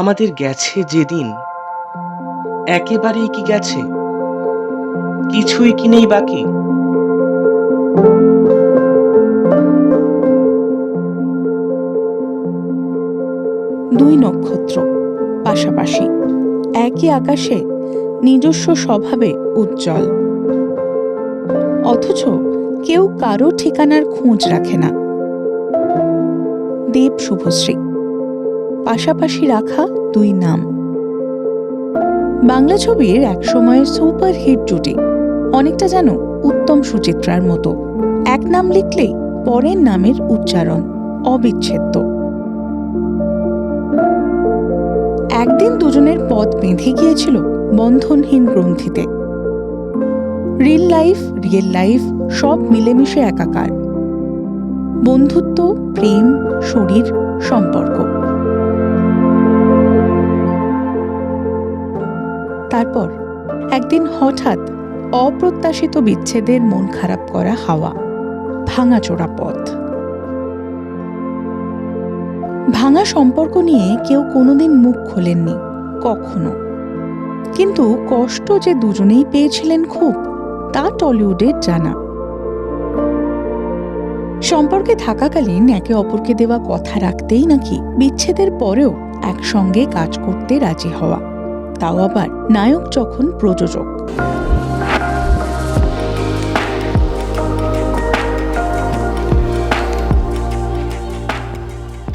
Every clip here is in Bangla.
আমাদের গেছে যেদিন। একেবারেই কি গেছে? কিছুই কি নেই বাকি? দুই নক্ষত্র পাশাপাশি। একই আকাশে নিজস্ব স্বভাবে উজ্জ্বল। অথচ কেউ কারও ঠিকানার খোঁজ রাখে না। দেব শুভশ্রী। পাশাপাশি রাখা দুই নাম। বাংলা ছবির এক সময়ের সুপার হিট জুটি, অনেকটা যেন উত্তম সুচিত্রার মতো। এক নাম লিখলেই পরের নামের উচ্চারণ অবিচ্ছেদ্য। একদিন দুজনের পথ বেঁধে গিয়েছিল বন্ধনহীন গ্রন্থিতে। রিল লাইফ, রিয়েল লাইফ, সব মিলেমিশে একাকার। বন্ধুত্ব, প্রেম, শরীর, সম্পর্ক। তারপর একদিন হঠাৎ অপ্রত্যাশিত বিচ্ছেদের মন খারাপ করা হাওয়া। ভাঙাচোরা পথ। ভাঙা সম্পর্ক নিয়ে কেউ কোনোদিন মুখ খোলেননি, কখনো। কিন্তু কষ্ট যে দুজনেই পেয়েছিলেন খুব, তা টলিউডের জানা। সম্পর্কে থাকাকালীন একে অপরকে দেওয়া কথা রাখতেই নাকি বিচ্ছেদের পরেও একসঙ্গে কাজ করতে রাজি হওয়া। তাও আবার নায়ক যখন প্রযোজক।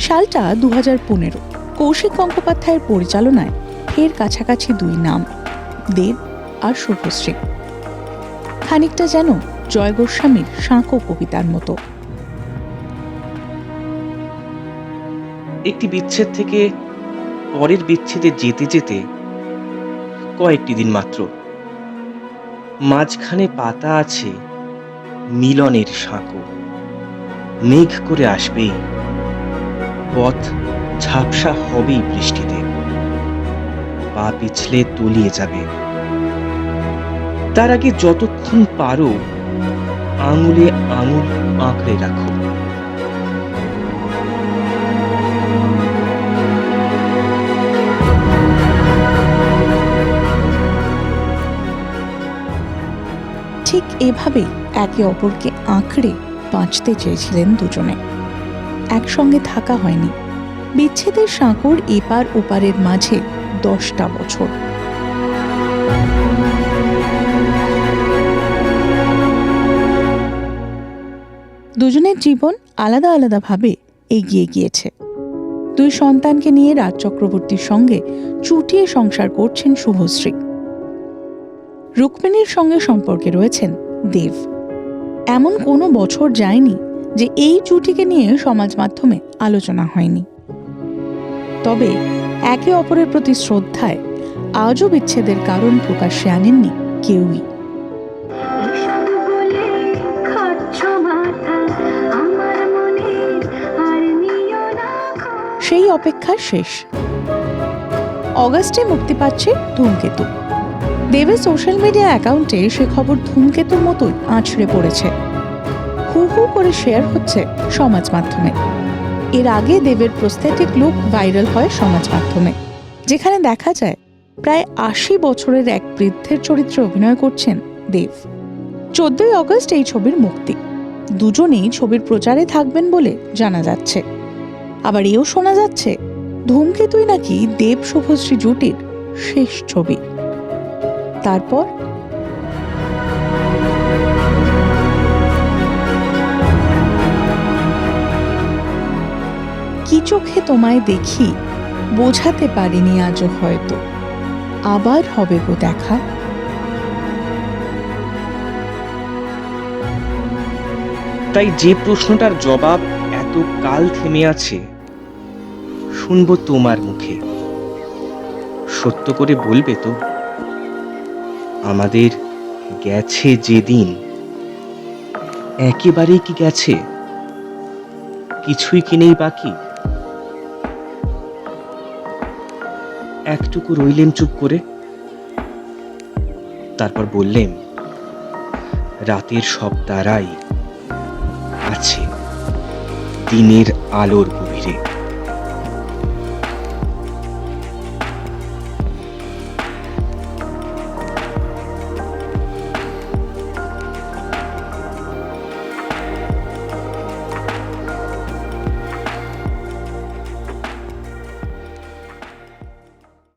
সালটা দু হাজার পনেরো, কৌশিক গঙ্গোপাধ্যায়ের পরিচালনায় ফের কাছাকাছি দুই নাম, দেব আর শুভশ্রী। খানিকটা যেন জয় গোস্বামীর সাঁকো কবিতার মতো। একটি বিচ্ছেদ থেকে পরের বিচ্ছেদে যেতে যেতে কয়েকটি দিন মাত্র। মাঝখানে পাতা আছে মিলনের সাঁকো মেঘ করে আসবে। পথ ঝাপসা হবেই বৃষ্টিতে। পা পিছলে তলিয়ে যাবে। তার আগে যতক্ষণ পারো, আঙুলে আঙুল আঁকড়ে রাখো। এভাবেই একে অপরকে আঁকড়ে বাঁচতে চেয়েছিলেন দুজনে। একসঙ্গে থাকা হয়নি। বিচ্ছেদের সাঁকর এপার ওপারের মাঝে দশটা বছর। দুজনের জীবন আলাদা আলাদাভাবে এগিয়ে গিয়েছে। দুই সন্তানকে নিয়ে রাজ চক্রবর্তীর সঙ্গে চুটিয়ে সংসার করছেন শুভশ্রী। রুক্মিণীর সঙ্গে সম্পর্কে রয়েছেন দেব। এমন কোনো বছর যায়নি যে এই জুটিকে নিয়ে সমাজ মাধ্যমে আলোচনা হয়নি। তবে একে অপরের প্রতি শ্রদ্ধায় আজও বিচ্ছেদের কারণ প্রকাশ্যে আনেননি কেউই। সেই অপেক্ষা শেষ। অগাস্টে মুক্তি পাচ্ছে ধূমকেতু। দেবের সোশ্যাল মিডিয়া অ্যাকাউন্টে সে খবর ধূমকেতুর মতোই আছড়ে পড়েছে। হু হু করে শেয়ার হচ্ছে সমাজ মাধ্যমে। এর আগে দেবের প্রস্থেটিক লুক ভাইরাল হয় সমাজ মাধ্যমে, যেখানে দেখা যায় প্রায় আশি বছরের এক বৃদ্ধের চরিত্রে অভিনয় করছেন দেব। চোদ্দই অগস্ট এই ছবির মুক্তি। দুজনেই ছবির প্রচারে থাকবেন বলে জানা যাচ্ছে। আবার এও শোনা যাচ্ছে, ধূমকেতুই নাকি দেব শুভশ্রী জুটির শেষ ছবি। তারপর? কি চোখে তোমায় দেখি, বোঝাতে পারিনি আজও হয়তো। আবার হবে গো দেখা। তাই যে প্রশ্নটার জবাব এত কাল থেমে আছে, শুনব তোমার মুখে। সত্য করে বলবে তো। আমাদের গেছে যেদিন। একেবারেই কি গেছে? কিছুই কি নেই বাকি? একটুকু রইলেন চুপ করে। তারপর বললেন, রাতের সব তারাই আছে দিনের আলোর